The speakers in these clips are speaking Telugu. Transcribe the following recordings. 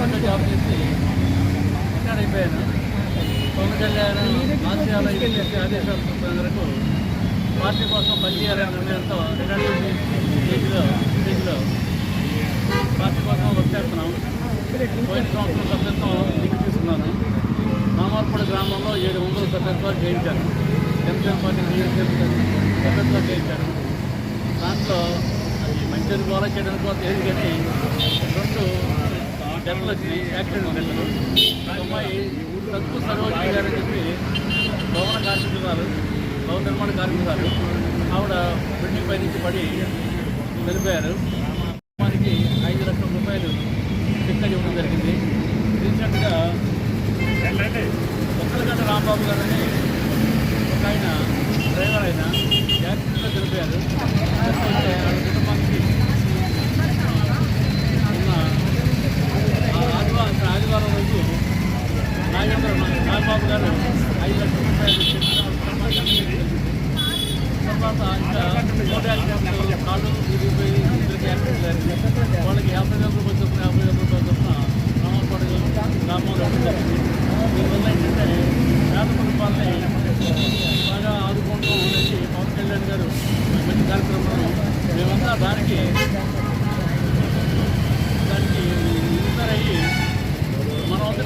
ఎలక్షన్ జాబ్ చేసి ఇక్కడ అయిపోయాను. పవన్ కళ్యాణ్ ఆశయాలు చేసే ఆదేశాల వరకు పార్టీ కోసం పనిచేయాలనే నిర్ణయంతో రిటైర్మెంట్ స్టేజ్లో స్టేజ్లో పార్టీ కోసం వర్క్ చేస్తున్నాం. పోయిన సంవత్సరం సభ్యత్వం దిగి తీసుకున్నాను. రామవరపడ గ్రామంలో ఏడు వందల సభ్యత్వాలు చేయించాను. జనసేన పార్టీ సభ్యత్వాలు చేయించాను. దాంట్లో అది మంచిని కూడా చేయడానికి కోసం ఏది కానీ రెండు డెత్లు యాక్సిడెంట్ అమ్మాయి తక్కువ సర్వోజీ గారు అని చెప్పి భవన కార్మికురాలు భవన నిర్మాణ కార్మికురాలు ఆవిడ బిల్డింగ్ పై నుంచి పడి వెళ్ళిపోయారు. మనకి ఐదు లక్షల రూపాయలు చెక్ ఇవ్వడం జరిగింది. రీసెంట్గా ఒక్కరిగంట రాంబాబు గారని ఒక ఆయన డ్రైవర్ ఆయన యాక్సిడెంట్లో చనిపోయారు. కుటుంబానికి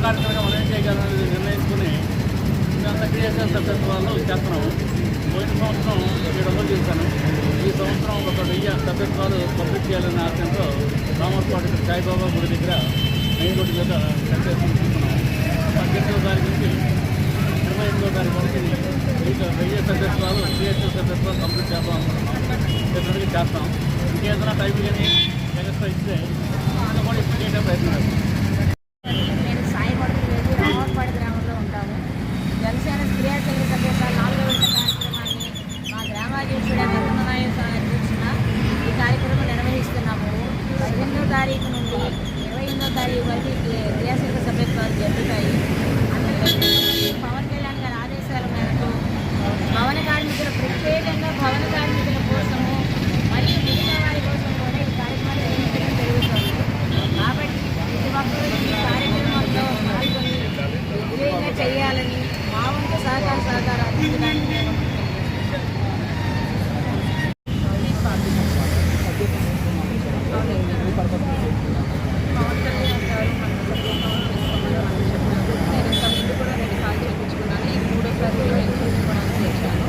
కార్యక్రమం ఉదయం ఏం నిర్ణయించుకుని మేమంతా క్రియేషన్ వాళ్ళు చేస్తున్నాము. పోయిన సంవత్సరం ఏడు వందలు చేశాను. ఈ సంవత్సరం ఒక వెయ్యి సభ్యత్వాలు పబ్లిక్ చేయాలనే ఆశయంతో రామర్పాటి సాయిబాబా గుడి దగ్గర మెయిన్ రోడ్డు మీద కట్టేసి పద్దెనిమిదో తారీఖు నుంచి ఇరవై ఎనిమిదో తారీఖు వరకు వెయ్యి వెయ్యి సభ్యత్వాలు క్రియేషన్ సభ్యత్వాలు కంప్లీట్ చేద్దాం అనుకుంటున్నాం డెఫినెట్గా చేస్తాం ఇంకేదైనా టైం కానీ ఎక్స్ట్రా ఇస్తే ఇంకా కూడా ఇప్పుడు చేయడం ప్రయత్నం చేస్తాం నేను సాయిపడి లేదు రామపాడు గ్రామంలో ఉంటాను జనసేన క్రియాశీల సభ్యత నాలుగో విడత కార్యక్రమాన్ని మా గ్రామాధ్యక్షుడు వెంకటనాయక అధ్యక్షున ఈ కార్యక్రమం నిర్వహిస్తున్నాము పదిహేనో తారీఖు నుండి ఇరవై ఎనిమిదో తారీఖు వరకు ఈ క్రి- క్రియాశీలక సభ్యత్వాలు జరుగుతాయి అందుకని పవన్ కళ్యాణ్ గారి ఆదేశాల మేరకు భవన కార్మికుల ప్రత్యేకంగా భవన కార్మికుల కోసము మరియు మిగతా వారి కోసం కూడా ఈ కార్యక్రమాలు నిర్వహించడం జరుగుతుంది కాబట్టి ప్రతి ఒక్కరూ ఈ కార్యక్రమంలో పాల్గొని విజయంగా చేయాలని మా వంతు సహకార సహకారం అందించడానికి మేము పవన్ కళ్యాణ్ గారు నేను ఇంతకుముందు కూడా రెండు సార్లు చేయించుకున్నాను ఈ మూడోసారి కూడా నేను చేయించుకోవడానికి వచ్చాను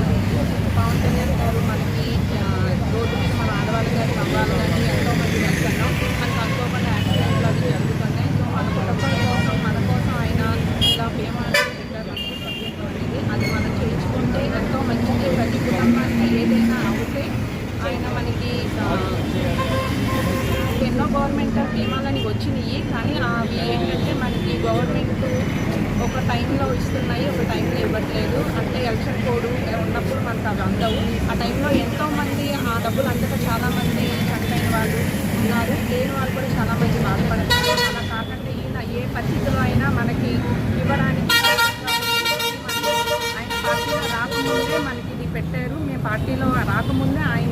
పవన్ కళ్యాణ్ గారు మనకి ఆ, రోడ్డు మీద మన ఆడవాళ్ళు కానీ మగవాళ్ళు కానీ ఎంతో మంది వెళ్తున్నాం మనకు అనుకోకుండా యాక్సిడెంట్లు అవి జరుగుతున్నాయి సో మన కుటుంబం కోసం మన కోసం ఆయన ఇలా బీమా పెట్టారు అనేది అది మనం చేయించుకుంటే ఎంతో మంచిది ప్రతి కుటుంబానికి ఏదైనా అవుతే ఆయన మనకి ఆ, ఎన్నో గవర్నమెంట్ బీమాలని వచ్చినాయి కానీ అవి ఏంటంటే మనకి గవర్నమెంట్ ఒక టైంలో ఇస్తున్నాయి ఒక టైంలో ఇవ్వట్లేదు. అంటే ఎలక్షన్ కోడ్ ఉన్నప్పుడు మనకు అవి అందవు. ఆ టైంలో ఎంతో మంది ఆ డబ్బులు అందక చాలామంది చనిపోయిన వాళ్ళు ఉన్నారు. లేని వాళ్ళు కూడా చాలా బాధపడతారు. అలా కాకుండా ఈయన ఏ పరిస్థితిలో అయినా మనకి ఇవ్వడానికి ఆయన పార్టీలో రాకముందే మనకి ఇది పెట్టారు. మేము పార్టీలో రాకముందే ఆయన